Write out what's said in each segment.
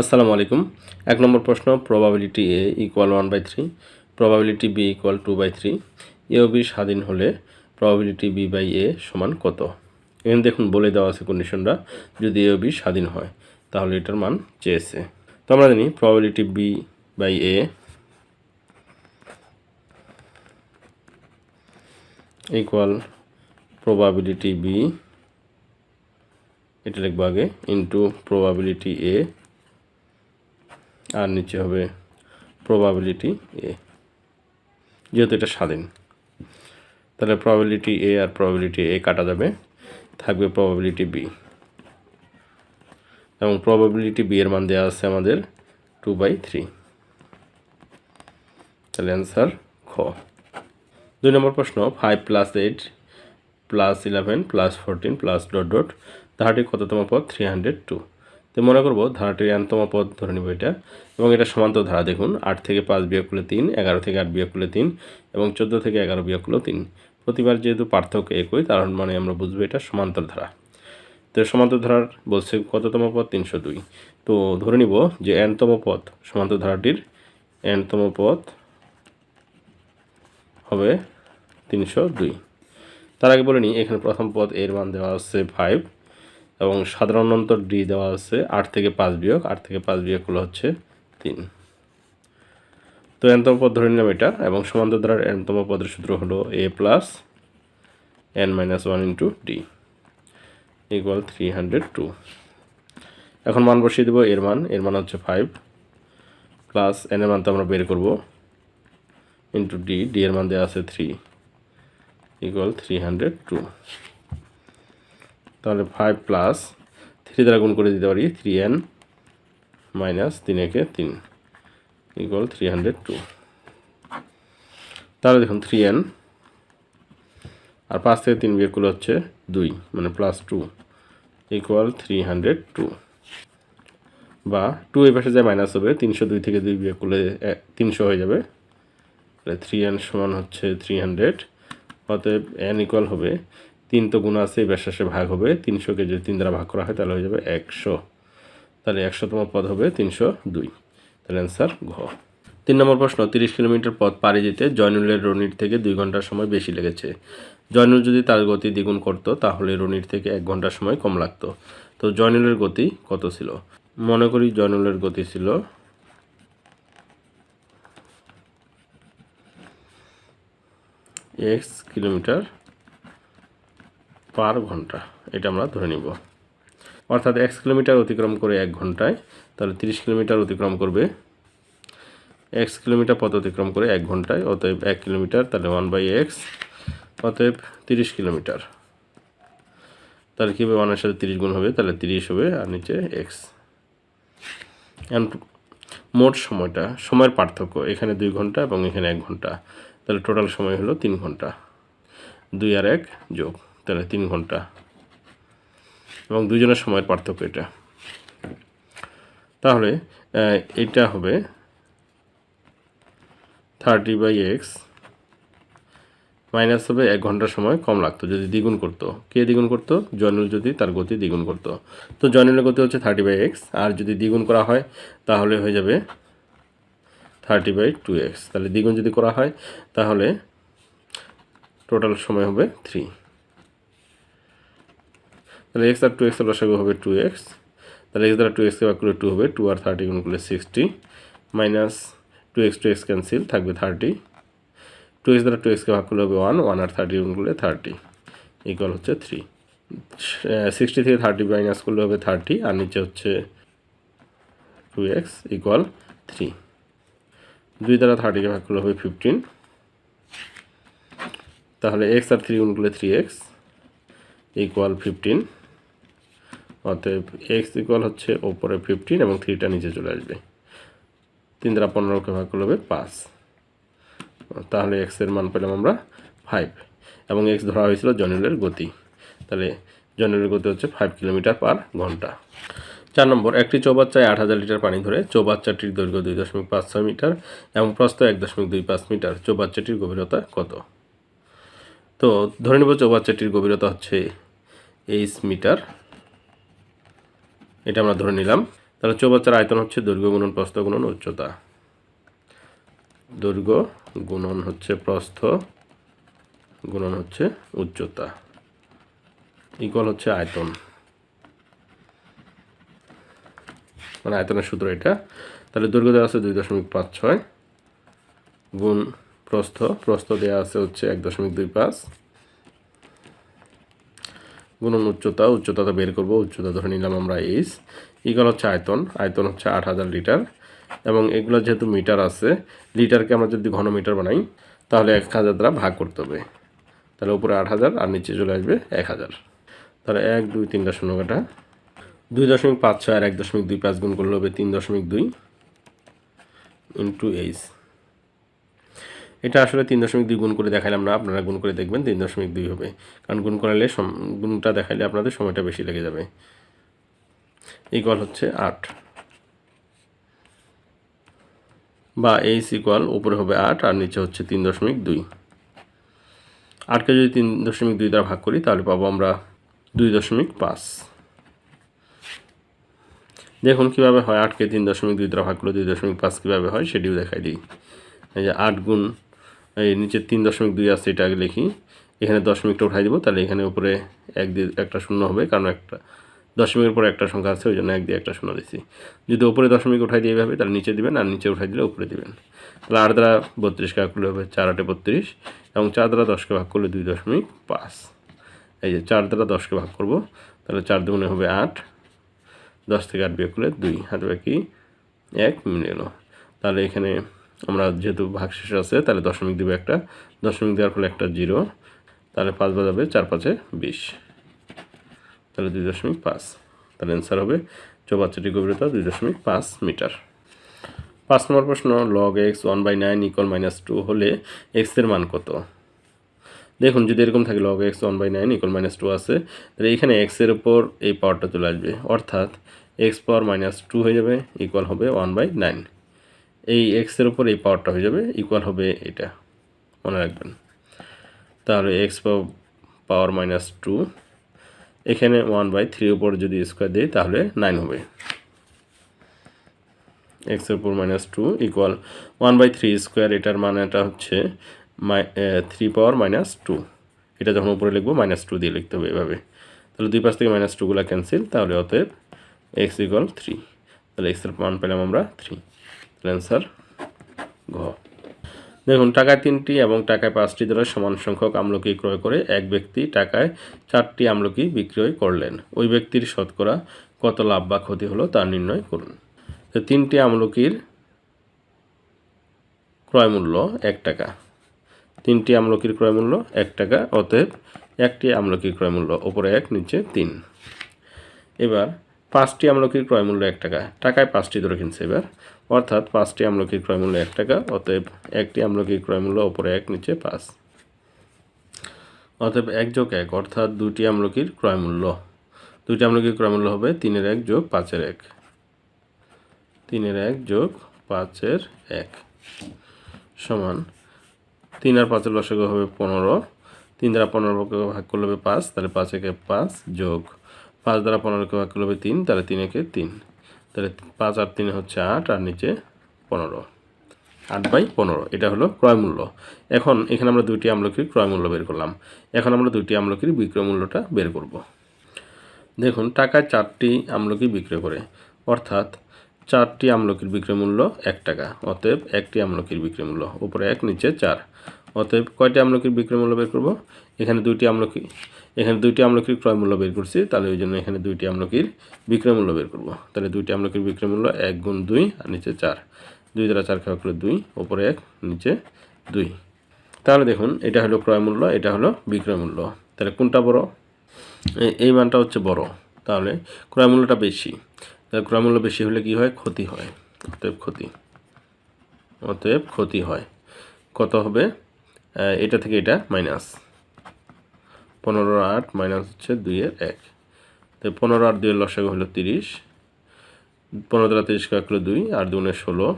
আসসালামু আলাইকুম। এক নম্বর প্রশ্ন probability A equal one by three probability B equal two by three A O B স্বাধীন হলে প্রবাবিলিটি বি বাই এ সমান কত? এখানে দেখুন, বলে দেওয়া আছে কন্ডিশনটা যদি এ ও বি স্বাধীন হয়, তাহলে এটার মান চেয়েছে। তো আমরা জানি probability B by A equal probability B এটা লিখব আগে ইন্টু প্রবাবিলিটি এ আর নিচে হবে প্রবাবিলিটি এ যেহেতু এটা স্বাধীন। তাহলে প্রবাবিলিটি এ আর প্রবাবিলিটি এ কাটা যাবে, থাকবে প্রবাবিলিটি বি এবং প্রবাবিলিটি বি এর মান দেওয়া আছে আমাদের টু বাই থ্রি তাহলে অ্যান্সার খ। দুই নম্বর প্রশ্ন five plus eight plus eleven plus fourteen plus dot dot ধারাটি কততম পদ? থ্রি হান্ড্রেড টু তো মনে করব ধারাটির এনতম পদ ধরে নিব এটা। এবং এটা সমান্তর ধারা, দেখুন, আট থেকে পাঁচ বিয়োগ করলে তিন, এগারো থেকে আট বিয়োগ করলে তিন, এবং চোদ্দ থেকে এগারো বিয়োগ করলেও তিন। প্রতিবার যেহেতু পার্থক্য একই, তার মানে আমরা বুঝব এটা সমান্তর ধারা। তো সমান্তর ধারার বলছে কততম পদ? তিনশো দুই। তো ধরে নিব যে এনতম পদ, সমান্তর ধারাটির এনতম পদ হবে তিনশো দুই। তার আগে বলে নিই, এখানে প্রথম পদ এর মান দেওয়া হচ্ছে ফাইভ এবং সাধারণ অন্তর ডি দেওয়া আছে আট থেকে পাঁচ বিয়োগ, আট থেকে পাঁচ বিয়োগ হলো হচ্ছে তিন। তো এনতম পদ ধরে নিলাম এটা, এবং সমান্তর দ্বারা এনতম পদের সূত্র হলো a plus n minus one into d equal three hundred two এখন মান বসিয়ে দেবো, এর মান এর মান হচ্ছে ফাইভ প্লাস এন এর মান তো আমরা বের করব ইন্টু ডি ডি এর মান দেওয়া আছে three equal three hundred two তাহলে ফাইভ প্লাস থ্রি দ্বারা গুণ করে দিতে পারি থ্রি এন মাইনাস তিন একে তিন ইকুয়াল থ্রি হান্ড্রেড টু তাহলে দেখুন থ্রি এন আর পাঁচ থেকে তিন বিয়োগ করলে হচ্ছে দুই মানে plus two equal three hundred two বা টু এই পাশে যায় মাইনাস হবে, তিনশো দুই থেকে দুই বিয়োগ করলে তিনশো হয়ে যাবে। তাহলে থ্রি এন সমান হচ্ছে থ্রি হান্ড্রেড অতএব এন ইকুয়াল হবে তিন তো গুণ আছে, এই ব্যাসাসে ভাগ হবে। তিনশোকে যদি তিন দ্বারা ভাগ করা হয়, তাহলে হয়ে যাবে একশো। তাহলে একশোতম পদ হবে তিনশো দুই। তাহলে অ্যান্সার ঘ। তিন নম্বর প্রশ্ন, তিরিশ কিলোমিটার পথ পাড়ি দিতে জয়নুলের রনির থেকে দুই ঘণ্টার সময় বেশি লেগেছে। জয়নুল যদি তার গতি দ্বিগুণ করতো, তাহলে রনির থেকে এক ঘণ্টার সময় কম লাগতো। তো জয়নুলের গতি কত ছিল? মনে করি জয়নুলের গতি ছিল এক্স কিলোমিটার পার ঘণ্টা, এটা আমরা ধরে নিব। অর্থাৎ এক্স কিলোমিটার অতিক্রম করে এক ঘন্টায়, তাহলে তিরিশ কিলোমিটার অতিক্রম করবে। এক্স কিলোমিটার পথ অতিক্রম করে এক ঘন্টায়, অতএব এক কিলোমিটার, তাহলে ওয়ান বাই এক্স অতএব তিরিশ কিলোমিটার। তাহলে কী হবে? ওয়ানের সাথে তিরিশ গুণ হবে, তাহলে তিরিশ হবে, আর নিচে এক্স মোট সময়টা, সময়ের পার্থক্য, এখানে দুই ঘণ্টা এবং এখানে এক ঘণ্টা। তাহলে টোটাল সময় হলো তিন ঘণ্টা। দুই আর এক যোগ। তাহলে তিন ঘণ্টা। এবং দুজনের সময়ের পার্থক্য এটা। তাহলে এটা হবে থার্টি বাই এক্স মাইনাস হবে এক ঘণ্টার সময় কম লাগতো, যদি দ্বিগুণ করতো। কে দ্বিগুণ করতো? জয়নুল যদি তার গতি দ্বিগুণ করতো। তো জয়নুলের গতি হচ্ছে থার্টি বাই এক্স আর যদি দ্বিগুণ করা হয়, তাহলে হয়ে যাবে থার্টি বাই টু এক্স তাহলে দ্বিগুণ যদি করা হয়, তাহলে টোটাল সময় হবে থ্রি তাহলে এক্স আর টু এক্স লসাগু হবে টু এক্স তাহলে এক্স দ্বারা টু এক্সকে ভাগ করলে টু হবে টু আর থার্টি গুণ করলে sixty minus two x two x cancel থাকবে থার্টি টু এক্স দ্বারা টু এক্সকে ভাগ করলে হবে ওয়ান ওয়ান আর থার্টি গুণ করলে থার্টি ইকুয়াল হচ্ছে থ্রি সিক্সটি থেকে থার্টি মাইনাস করলে হবে থার্টি আর নিচে হচ্ছে টু এক্স ইকুয়াল থ্রি দুই দ্বারা থার্টিকে ভাগ করলে হবে ফিফটিন তাহলে এক্স আর থ্রি গুণ করলে থ্রি এক্স ইকুয়াল ফিফটিন অতএব এক্স ইকুয়াল হচ্ছে ওপরে ফিফটিন এবং থ্রিটা নিচে চলে আসবে। তিন দ্বারা পনেরোকে ভাগ করলে হবে পাঁচ। তাহলে এক্সের মান পেলাম আমরা ফাইভ এবং এক্স ধরা হয়েছিল জনেলের গতি। তাহলে জনেলের গতি হচ্ছে ফাইভ কিলোমিটার পার ঘণ্টা। চার নম্বর, একটি চৌবাচ্চায় আট হাজার লিটার পানি ধরে চৌবাচ্চাটির দৈর্ঘ্য দুই দশমিক পাঁচ ছয় মিটার এবং প্রস্থ এক দশমিক দুই পাঁচ মিটার, চৌবাচ্চাটির গভীরতা কত? তো ধরে নেব চৌবাচ্চাটির গভীরতা হচ্ছে এইচ মিটার এটা আমরা ধরে নিলাম। তাহলে চৌবাচ্চার আয়তন হচ্ছে দৈর্ঘ্য গুণন প্রস্থ গুণন উচ্চতা। দৈর্ঘ্য গুণন হচ্ছে প্রস্থ, গুণন হচ্ছে উচ্চতা। ইকুয়াল হচ্ছে আয়তন। মানে আয়তনের সূত্র এটা। তাহলে দৈর্ঘ্য দেওয়া আছে দুই দশমিক পাঁচ ছয় গুণ প্রস্থ। প্রস্থ দেওয়া আছে হচ্ছে এক দশমিক দুই পাঁচ। গুণন উচ্চতা, উচ্চতাটা বের করব, উচ্চতা ধরে নিলাম আমরা এইচ। ইকুয়াল হচ্ছে আয়তন আয়তন হচ্ছে আট হাজার লিটার। এবং এগুলো যেহেতু মিটার আছে, লিটারকে আমরা যদি ঘন মিটার বানাই, তাহলে এক হাজার দ্বারা ভাগ করতে হবে। তাহলে উপরে আট হাজার আর নিচে চলে আসবে এক হাজার। তাহলে এক, দুই তিনটা শূন্য কাটা দুই দশমিক পাঁচ ছয় আর এক দশমিক দুই পাঁচ গুণ করলে হবে তিন দশমিক দুই ইন্টু এইচ। এটা আসলে তিন দশমিক দুই গুণ করে দেখাইলাম না, আপনারা গুণ করে দেখবেন তিন দশমিক দুই হবে। কারণ গুণ করালে গুণটা দেখাইলে আপনাদের সময়টা বেশি লেগে যাবে। ইকুয়াল হচ্ছে আট। বা এইচ ইকুয়াল উপরে হবে আট আর নিচে হচ্ছে তিন দশমিক দুই। আটকে যদি তিন দশমিক দুই দ্বারা ভাগ করি, তাহলে পাবো আমরা দুই দশমিক পাঁচ। দেখুন কীভাবে হয়, আটকে তিন দশমিক দুই দ্বারা ভাগ করলে দুই দশমিক পাঁচ কীভাবে হয়, সেটিও দেখাই দিই। এই যে আট গুণ এই নিচে তিন দশমিক দুই আছে, এটা আগে লিখি। এখানে দশমিকটা উঠাই দিব, তাহলে এখানে উপরে এক দিয়ে একটা শূন্য হবে, কারণ একটা দশমিকের পরে একটা সংখ্যা আছে ওই জন্য এক দিয়ে একটা শূন্য দিচ্ছি যদি উপরে দশমিক উঠাই দিয়ে এভাবে তাহলে নিচে দিবেন, আর নিচে উঠাই দিলে উপরে দিবেন। তাহলে আট দ্বারা বত্রিশকে ভাগ করলে হবে চার আটে বত্রিশ, এবং চার দ্বারা দশকে ভাগ করলে দুই দশমিক পাঁচ। এই যে চার দ্বারা দশকে ভাগ করব, তাহলে চার দুগুণে হবে আট, দশ থেকে আট বিয়োগ করলে দুই, হাতে বাকি এক মিলে গেল। তাহলে এখানে আমরা যেহেতু ভাগ শেষ আছে, তাহলে দশমিক দেবো একটা। দশমিক দেওয়ার ফলে একটা জিরো। তাহলে পাঁচ বাজাবে চার পাঁচে বিশ। তাহলে দুই দশমিক পাঁচ। তাহলে অ্যান্সার হবে চৌবাচ্চাটি গভীরতা দুই দশমিক পাঁচ মিটার। পাঁচ নম্বর প্রশ্ন log x one by nine equal minus two হলে এক্সের মান কত? দেখুন, যদি এরকম থাকে log x one by nine equal minus two আছে, তাহলে এখানে এক্সের উপর এই পাওয়ারটা চলে আসবে। অর্থাৎ এক্স পাওয়ার মাইনাস টু হয়ে যাবে ইকুয়াল হবে ওয়ান বাই নাইন এই এক্সের উপর এই পাওয়ারটা হয়ে যাবে ইকুয়াল হবে এটা। মনে রাখবেন। তাহলে এক্স পাওয়ার মাইনাস টু এখানে ওয়ান বাই থ্রির উপর যদি স্কোয়ার দিই, তাহলে নাইন হবে। এক্সের উপর minus two equal one by three square এটার মানেটা হচ্ছে মাই থ্রি পাওয়ার মাইনাস টু এটা যখন উপরে লিখব মাইনাস টু দিয়ে লিখতে হবে এভাবে। তাহলে দুই পাশ থেকে মাইনাস টুগুলো ক্যান্সেল তাহলে অতএব এক্স ইকুয়াল থ্রি তাহলে এক্সের মান পেলাম আমরা থ্রি অ্যান্সার ঘ। দেখুন, টাকায় তিনটি এবং টাকায় পাঁচটি দ্বারা সমান সংখ্যক আমলকি ক্রয় করে এক ব্যক্তি টাকায় চারটি আমলকি বিক্রয় করলেন। ওই ব্যক্তির শতকরা কত লাভ বা ক্ষতি হলো তা নির্ণয় করুন। তো তিনটি আমলকির ক্রয় মূল্য এক টাকা। তিনটি আমলকির ক্রয় মূল্য এক টাকা, অতএব একটি আমলকির ক্রয় মূল্য ওপরে এক, নিচে তিন। এবার পাঁচটি আমলকির ক্রয় মূল্য এক টাকা। টাকায় পাঁচটি ধরে কিনছে এবার। অর্থাৎ পাঁচটি আমলকির ক্রয় মূল্য এক টাকা, অতএব একটি আমলকির ক্রয় মূল্য ওপরে এক, নিচে পাঁচ। অতএব এক যোগ এক, অর্থাৎ দুটি আমলকির ক্রয় মূল্য দুটি আমলকির ক্রয় মূল্য হবে তিনের এক যোগ পাঁচের এক। তিনের এক যোগ পাঁচের এক সমান তিন আর পাঁচের লসক হবে পনেরো। তিন দ্বারা পনেরোকে ভাগ করলে হবে পাঁচ, তাহলে পাঁচ একে পাঁচ যোগ পাঁচ দ্বারা পনেরোকে ভাগ করলে হবে তিন, তাহলে তিন একে তিন। তাহলে পাঁচ আর তিনে হচ্ছে আট, আর নিচে পনেরো। আট বাই পনেরো, এটা হলো ক্রয় মূল্য। এখন এখানে আমরা দুইটি আমলকির ক্রয় মূল্য বের করলাম। এখন আমরা দুইটি আমলকির বিক্রয় মূল্যটা বের করব। দেখুন, টাকায় চারটি আমলকি বিক্রয় করে। অর্থাৎ চারটি আমলকির বিক্রয় মূল্য এক টাকা, অতএব একটি আমলকির বিক্রয় মূল্য, উপরে এক, নিচে চার। অতএব কয়টি আমলকির বিক্রয় মূল্য বের করব? এখানে দুইটি আমলকি, এখানে দুইটি আমলকির ক্রয় মূল্য বের করছি, তাহলে ওই জন্য এখানে দুইটি আমলকির বিক্রয় মূল্য বের করব। তাহলে দুইটি আমলকির বিক্রয় মূল্য এক গুণ দুই, আর নিচে চার। দুই দ্বারা চার খাওয়া করে দুই, ওপরে এক, নিচে দুই। তাহলে দেখুন, এটা হলো ক্রয় মূল্য, এটা হলো বিক্রয় মূল্য। তাহলে কোনটা বড়? এই মানটা হচ্ছে বড়। তাহলে ক্রয় মূল্যটা বেশি। তাহলে ক্রয় মূল্য বেশি হলে কি হয়? ক্ষতি হয়। অতএব ক্ষতি। অতএব ক্ষতি হয়। কত হবে? এটা থেকে এটা মাইনাস পনেরো আট মাইনাস হচ্ছে দুইয়ের এক। তো পনেরো আর দুইয়ের লসাগু হলো তিরিশ। পনেরো দ্বারা তিরিশ কাকা করলে দুই, আর দুগুণে ষোলো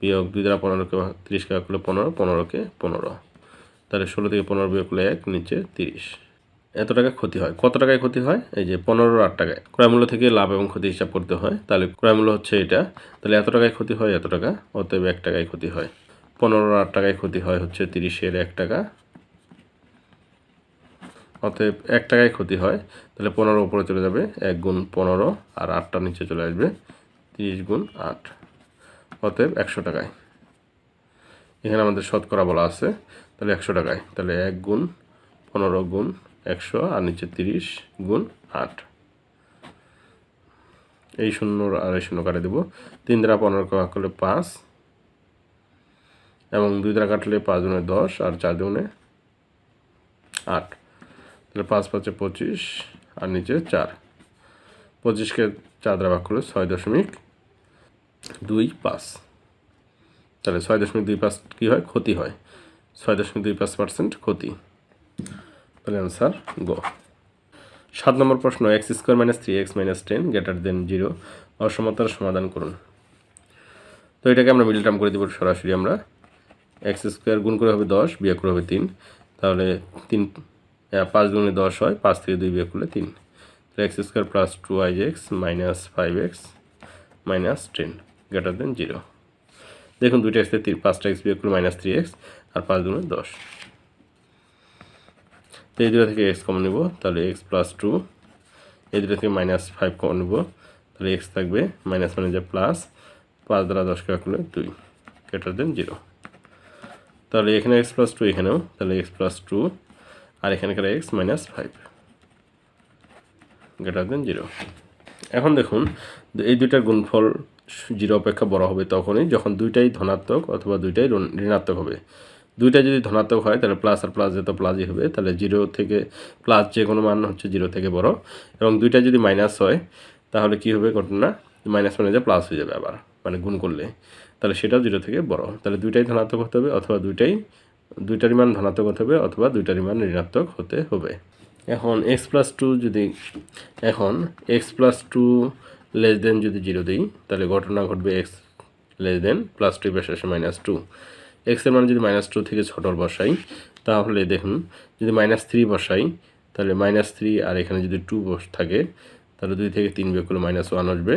বিয়োগ দুই দ্বারা পনেরোকে তিরিশ কাকা করলে পনেরো পনেরোকে পনেরো। তাহলে ষোলো থেকে পনেরো বিয়োগ করলে এক, নিচে তিরিশ। এত টাকা ক্ষতি হয়। কত টাকায় ক্ষতি হয়? এই যে পনেরো আট টাকায়। ক্রয়মূল্য থেকে লাভ এবং ক্ষতি হিসাব করতে হয়। তাহলে ক্রয়মূল্য হচ্ছে এটা। তাহলে এত টাকায় ক্ষতি হয়, এত টাকা। অতএব এক টাকায় ক্ষতি হয়। পনেরো আট টাকায় ক্ষতি হয় হচ্ছে তিরিশের এক টাকা। অতএব এক টাকায় ক্ষতি হয়, তাহলে পনেরো উপরে চলে যাবে, এক গুণ পনেরো, আর আটটা নিচে চলে আসবে, তিরিশ গুণ আট। অতএব একশো টাকায়। এখানে আমাদের শতকরা বলা আছে, তাহলে একশো টাকায়, তাহলে এক গুণ পনেরো গুণ একশো, আর নিচে তিরিশ গুণ আট। এই শূন্য আর এই শূন্য কাটে দেবো। তিন দ্বারা পনেরো করলে পাঁচ এবং দুই দ্বারা কাটলে পাঁচ দুনে দশ আর চার দুনে আট। তাহলে পাঁচ পাঁচে পঁচিশ আর নিচে চার। পঁচিশকে চার দ্বারা ভাগ করলে ছয় দশমিক দুই পাঁচ। তাহলে ছয় দশমিক দুই পাঁচ কী হয়? ক্ষতি হয়। ছয় দশমিক দুই পাঁচ পার্সেন্ট ক্ষতি। তাহলে অ্যান্সার গো সাত নম্বর প্রশ্ন x square minus three x minus ten greater than zero অসমতার সমাধান করুন। তো এটাকে আমরা মিডল টার্ম করে দেবো সরাসরি আমরা। এক্স স্কোয়ার গুণ করে হবে দশ, বিয়োগ করে হবে তিন। তাহলে তিন পাঁচ গুণে দশ হয়, পাঁচ থেকে দুই বিয়োগ করলে তিন। তাহলে x square plus two I x minus five x minus ten, greater than zero. দেখুন দুইটা এক্স থেকে পাঁচটা এক্স বিয়োগ করলে মাইনাস থ্রি এক্স আর পাঁচ দুগুণে দশ। তো এই দুটো থেকে এক্স কমন নেব, তাহলে এক্স প্লাস টু, এই দুটো থেকে মাইনাস ফাইভ কমন নেব, তাহলে এক্স থাকবে মাইনাস মানে যে প্লাস, পাঁচ দ্বারা দশ কাজ করলে দুই, গ্রেটার দেন জিরো। তাহলে এখানে এক্স প্লাস টু এখানেও, তাহলে এক্স প্লাস টু আর এখানকার x minus five greater than zero এখন দেখুন, এই দুইটার গুণফল জিরো অপেক্ষা বড় হবে তখনই যখন দুইটাই ধনাত্মক অথবা দুইটাই ঋণাত্মক হবে। দুইটা যদি ধনাত্মক হয়, তাহলে প্লাস আর প্লাস যেত প্লাসই হবে, তাহলে জিরো থেকে প্লাস যে কোনো মান হচ্ছে জিরো থেকে বড়। এবং দুইটা যদি মাইনাস হয়, তাহলে কি হবে ঘটনা? মাইনাস যে প্লাস হয়ে যাবে আবার মানে গুণ করলে। তাহলে সেটাও জিরো থেকে বড়। তাহলে দুইটাই ধনাত্মক হতে হবে অথবা দুইটাই দুইটারই মান ধনাত্মক হতে হবে অথবা দুইটারই মান ঋণাত্মক হতে হবে। এখন এক্স প্লাস টু যদি, এখন x plus two less than যদি জিরো দিই, তাহলে ঘটনা ঘটবে x less than plus two পাশে আসে মাইনাস টু এক্সের মান যদি মাইনাস টু থেকে ছোটোর বসাই, তাহলে দেখুন যদি মাইনাস থ্রি বসাই, তাহলে মাইনাস থ্রি আর এখানে যদি টু বস থাকে, তাহলে দুই থেকে তিন বিয়োগ করলে মাইনাস ওয়ান আসবে।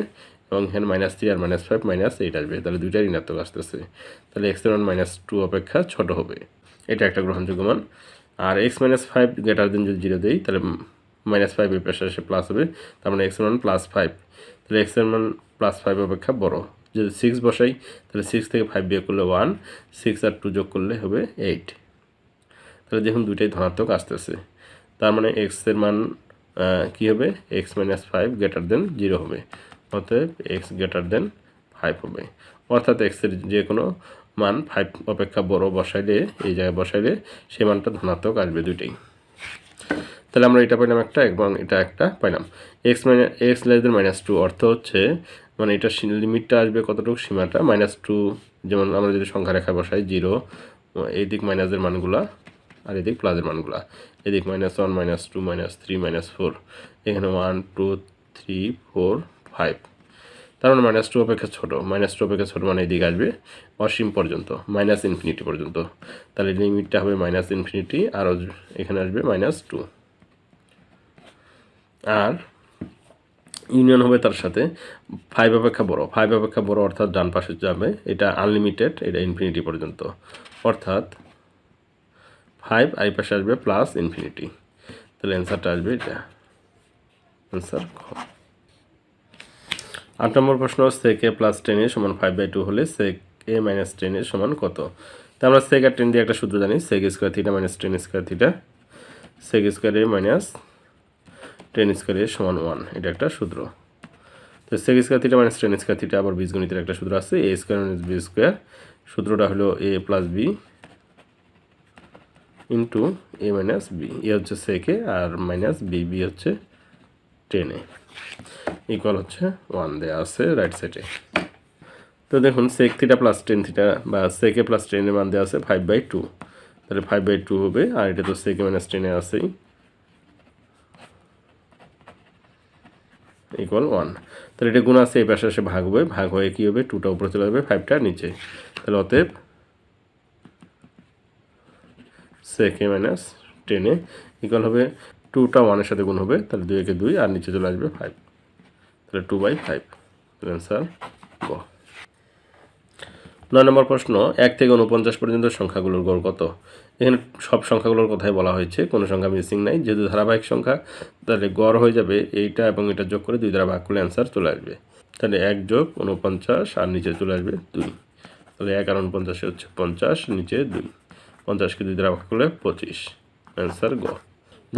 এবং এখানে মাইনাস থ্রি আর মাইনাস ফাইভ মাইনাস এইট আসবে। তাহলে দুইটাই ঋণাত্মক আসতেছে। তাহলে এক্সের মান মাইনাস টু অপেক্ষা ছোট হবে। এটা একটা গ্রহণযোগ্য মান। আর x minus five greater than যদি জিরো দেই, তাহলে মাইনাস ফাইভ এর পাশে এসে প্লাস হবে। তার মানে এক্সের মান প্লাস ফাইভ তাহলে এক্সের মান প্লাস ফাইভ অপেক্ষা বড়। যদি সিক্স বসাই, তাহলে সিক্স থেকে ফাইভ বিয়োগ করলে ওয়ান সিক্স আর টু যোগ করলে হবে এইট তাহলে দেখুন দুইটাই ধনাত্মক আসতেছে। তার মানে এক্সের মান কি হবে? X minus five greater than zero হবে। অতএব এক্স গ্রেটার দেন ফাইভ হবে। অর্থাৎ এক্সের যে কোনো মান ফাইভ অপেক্ষা বড় বসাইলে, এই জায়গায় বসাইলে সেই মানটা ধনাত্মক আসবে দুইটাই। তাহলে আমরা এটা পাইলাম একটা এবং এটা একটা পাইলাম। X minus x less than minus two অর্থ হচ্ছে মানে এটা লিমিটটা আসবে কতটুকু? সীমাটা মাইনাস টু যেমন আমরা যদি সংখ্যা রেখা বসাই জিরো এই দিক মাইনাসের মানগুলা আর এদিক প্লাসের মানগুলা। এদিক minus one minus two minus three minus four এখানে one two three four five তার মানে মাইনাস টু অপেক্ষা ছোটো। মাইনাস টু অপেক্ষা ছোটো মানে এদিকে আসবে অসীম পর্যন্ত মাইনাস ইনফিনিটি পর্যন্ত। তাহলে লিমিটটা হবে মাইনাস ইনফিনিটি আর এখানে আসবে মাইনাস টু আর ইউনিয়ন হবে তার সাথে ফাইভ অপেক্ষা বড়। ফাইভ অপেক্ষা বড় অর্থাৎ ডান পাশে যাবে, এটা আনলিমিটেড এটা ইনফিনিটি পর্যন্ত। অর্থাৎ ফাইভ আই পাশে আসবে প্লাস ইনফিনিটি তাহলে অ্যান্সারটা আসবে এটা। অ্যান্সার আট নম্বর প্রশ্ন সেক এ প্লাস টেন এ সমান ফাইভ বাই টু হলে সেক এ মাইনাস টেন এর সমান কত? তো আমরা সেক আর টেন দিয়ে একটা সূত্র জানি sec square theta minus tan square theta sec square a minus tan square a সমান ওয়ান এটা একটা সূত্র। তো sec square theta minus tan square theta আবার বীজগণিতের একটা সূত্র আছে a square minus b square সূত্রটা হলো a plus b into a minus b a হচ্ছে সেকে আর মাইনাস বি বি হচ্ছে টেনে। ইকুয়াল হচ্ছে ওয়ান দেওয়া আছে রাইট সাইডে তো দেখুন sec theta plus tan theta বা সেকে প্লাস টেনের মান দেওয়া আছে ফাইভ বাই টু তাহলে ফাইভ বাই টু হবে, আর এটা তো সেকে মাইনাস টেনে আছেই। ইকুয়াল ওয়ান তাহলে এটা গুণ আছে, এই পাশে এসে ভাগ হবে। ভাগ হয়ে কী হবে? টুটা উপরে চলে যাবে ফাইভটা নিচে। তাহলে অতএব সেকে মাইনাস টেনে ইকুয়াল হবে টুটা ওয়ানের সাথে গুণ হবে, তাহলে দুই একে দুই, আর নিচে চলে আসবে ফাইভ তাহলে টু বাই ফাইভ অ্যান্সার গ। নয় নম্বর প্রশ্ন, এক থেকে উনপঞ্চাশ পর্যন্ত সংখ্যাগুলোর গড় কত? এখানে সব সংখ্যাগুলোর কথাই বলা হয়েছে, কোনো সংখ্যা মিসিং নাই। যেহেতু ধারাবাহিক সংখ্যা, তাহলে গড় হয়ে যাবে এইটা এবং এটা যোগ করে দুই দ্বারা ভাগ করলে অ্যান্সার চলে আসবে। তাহলে এক যোগ উনপঞ্চাশ আর নিচে চলে আসবে দুই। তাহলে এক আর উনপঞ্চাশে হচ্ছে পঞ্চাশ, নিচে দুই। পঞ্চাশকে দুই দ্বারা ভাগ করলে পঁচিশ। অ্যান্সার গ।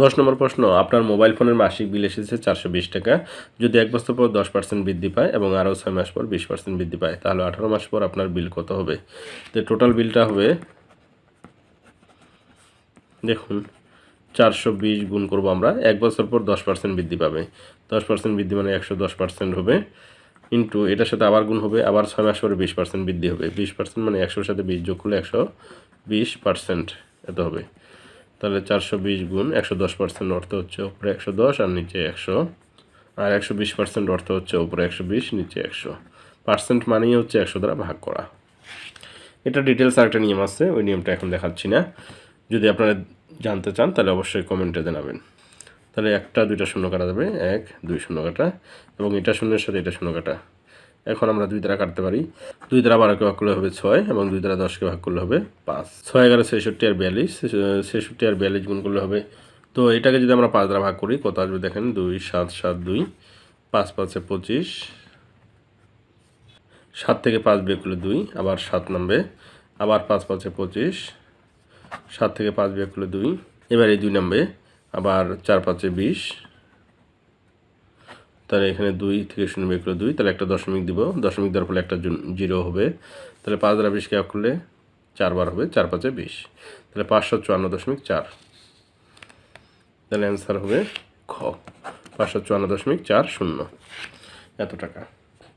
দশ নম্বর প্রশ্ন, আপনার মোবাইল ফোনের মাসিক বিল এসেছে চারশো বিশ টাকা। যদি এক বছর পর দশ পার্সেন্ট বৃদ্ধি পায় এবং আরও ছয় মাস পর বিশ পার্সেন্ট বৃদ্ধি পায়, তাহলে আঠারো মাস পর আপনার বিল কত হবে? তো টোটাল বিলটা হবে, দেখুন, চারশো বিশ গুণ করব আমরা, এক বছর পর দশ পার্সেন্ট বৃদ্ধি পাবে। দশ পার্সেন্ট বৃদ্ধি মানে একশো দশ পার্সেন্ট হবে ইন্টু এটার সাথে আবার গুণ হবে, আবার ছয় মাস পরে বিশ পার্সেন্ট বৃদ্ধি হবে। বিশ পার্সেন্ট মানে একশোর সাথে বিশ যোগ করলে একশো বিশ পার্সেন্ট এত হবে। তাহলে চারশো বিশ গুণ একশো দশ পার্সেন্ট অর্থ হচ্ছে উপরে একশো দশ আর নিচে একশো। আর একশো বিশ পার্সেন্ট অর্থ হচ্ছে উপরে একশো বিশ, নিচে একশো। পার্সেন্ট মানেই হচ্ছে একশো দ্বারা ভাগ করা। এটা ডিটেলস আরেকটা নিয়ম আছে, ওই নিয়মটা এখন দেখাচ্ছি না। যদি আপনারা জানতে চান, তাহলে অবশ্যই কমেন্টে জানাবেন। তাহলে একটা, দুইটা শূন্য কাটা যাবে। এক, দুই শূন্য কাটা। এবং এটা শূন্যের সাথে এটা শূন্য কাটা। এখন আমরা দুই দ্বারা কাটতে পারি। দুই দ্বারা বারোকে ভাগ করলে হবে ছয় এবং দুই দ্বারা দশকে ভাগ করলে হবে পাঁচ। ছয়, এগারো, ছেষট্টি আর বিয়াল্লিশ ছেষট্টি আর বিয়াল্লিশ গুণ করলে হবে। তো এটাকে যদি আমরা পাঁচ দ্বারা ভাগ করি, কত আসবে দেখেন? দুই, সাত সাত, দুই। পাঁচ, পাঁচে পঁচিশ। সাত থেকে পাঁচ বিয়োগ করলে দুই, আবার সাত নামবে। আবার পাঁচ, পাঁচে পঁচিশ। সাত থেকে পাঁচ বিয়োগ করলে দুই, এবার এই দুই নামবে। আবার চার, পাঁচে বিশ। তাহলে এখানে দুই থেকে শূন্য বিয়োগ করলে দুই, তাহলে একটা দশমিক দিব। দশমিক দেওয়ার ফলে একটা জিরো হবে। তাহলে পাঁচ দ্বারা বিশকে এক করলে চারবার হবে, চার পাঁচে বিশ। তাহলে পাঁচশো চুয়ান্ন দশমিক চার। তাহলে অ্যান্সার হবে খ। পাঁচশো চুয়ান্ন দশমিক চার শূন্য। এত টাকা।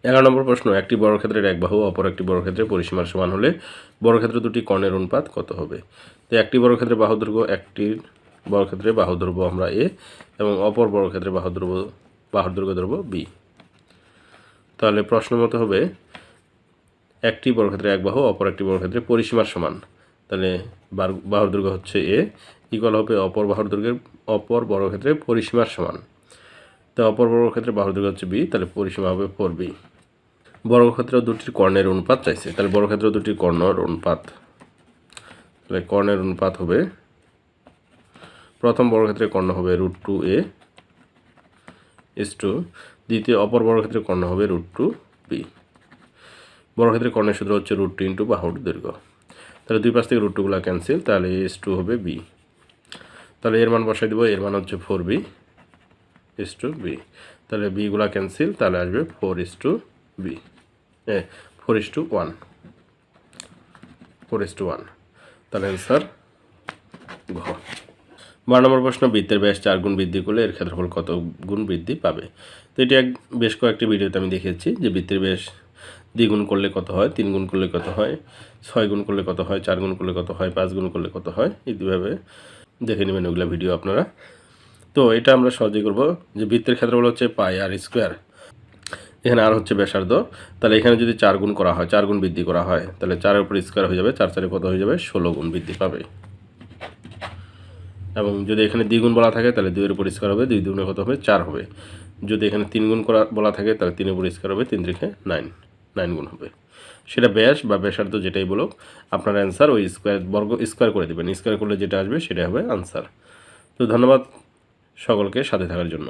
এগারো নম্বর প্রশ্ন, একটি বর্গক্ষেত্রের এক বাহু, অপর একটি বর্গক্ষেত্রের পরিসীমার সমান হলে বর্গক্ষেত্র দুটি কর্ণের অনুপাত কত হবে? তো একটি বর্গক্ষেত্রে বাহু দৈর্ঘ্য একটির বর্গক্ষেত্রে বাহু দৈর্ঘ্য আমরা এ, এবং অপর বর্গক্ষেত্রে বাহু দৈর্ঘ্য বাহুর দৈর্ঘ্য দৈর্ঘ্য বি। তাহলে প্রশ্ন মতো হবে, একটি বর্গক্ষেত্রে এক বাহু, অপর একটি বর্গক্ষেত্রে পরিসীমার সমান। তাহলে বাহুর দৈর্ঘ্য হচ্ছে এ ইকুয়াল হবে অপর বাহুর দৈর্ঘ্যের অপর বর্গক্ষেত্রে পরিসীমার সমান। তো অপর বর্গক্ষেত্রে বাহুর দৈর্ঘ্য হচ্ছে বি, তাহলে পরিসীমা হবে ফোর বি। বর্গক্ষেত্র দুটির কর্ণের অনুপাত চাইছে, তাহলে বর্গক্ষেত্র দুটির কর্ণের অনুপাত। তাহলে কর্ণের অনুপাত হবে, প্রথম বর্গক্ষেত্রে কর্ণ হবে root two a is two দ্বিতীয়, অপর বর্গক্ষেত্রে কর্ণ হবে রুট টু বি বর্গক্ষেত্রে কর্ণের সূত্র হচ্ছে রুট টু ইন্টু বাহুর দৈর্ঘ্য। তাহলে দুই পাশ থেকে রুট টুগুলো ক্যান্সেল তাহলে এস টু হবে বি তাহলে এর মান বসাই দেবো, এর মান হচ্ছে four b is two b তাহলে বিগুলা ক্যান্সেল তাহলে আসবে four is two b a four is two one four is two one তাহলে অ্যান্সার ঘ। বারো নম্বর প্রশ্ন, বৃত্তের ব্যাস চার গুণ বৃদ্ধি করলে এর ক্ষেত্রফল কত গুণ বৃদ্ধি পাবে? তো এটি এক বেশ কয়েকটি ভিডিওতে আমি দেখেছি যে বৃত্তের ব্যাস দ্বিগুণ করলে কত হয়, তিন গুণ করলে কত হয়, ছয় গুণ করলে কত হয়, চার গুণ করলে কত হয়, পাঁচ গুণ করলে কত হয় এইভাবে দেখে নেবেন ওগুলো ভিডিও আপনারা। তো এটা আমরা সহজেই করব যে বৃত্তের ক্ষেত্রফল হচ্ছে পাই আর স্কোয়ার। এখানে আর হচ্ছে ব্যাসার্ধ। তাহলে এখানে যদি চার গুণ করা হয়, চার গুণ বৃদ্ধি করা হয়, তাহলে চারের উপর স্কোয়ার হয়ে যাবে, চার চারে কত হয়ে যাবে? ষোলো গুণ বৃদ্ধি পাবে। এবং যদি এখানে দ্বিগুণ বলা থাকে, তাহলে দুইয়ের উপর স্কোয়ার হবে, দুই দুগুণে কত হবে? চার হবে। যদি এখানে তিন গুণ করা, বলা থাকে, তাহলে তিনের উপর স্কোয়ার হবে, তিন ত্রিখে নাইন নাইন গুণ হবে। সেটা ব্যাস বা ব্যাসার্ধ যেটাই বলো, আপনার অ্যান্সার ওই স্কোয়ার বর্গ স্কোয়ার করে দেবেন। স্কোয়ার করলে যেটা আসবে সেটা হবে আনসার তো ধন্যবাদ সকলকে সাথে থাকার জন্য।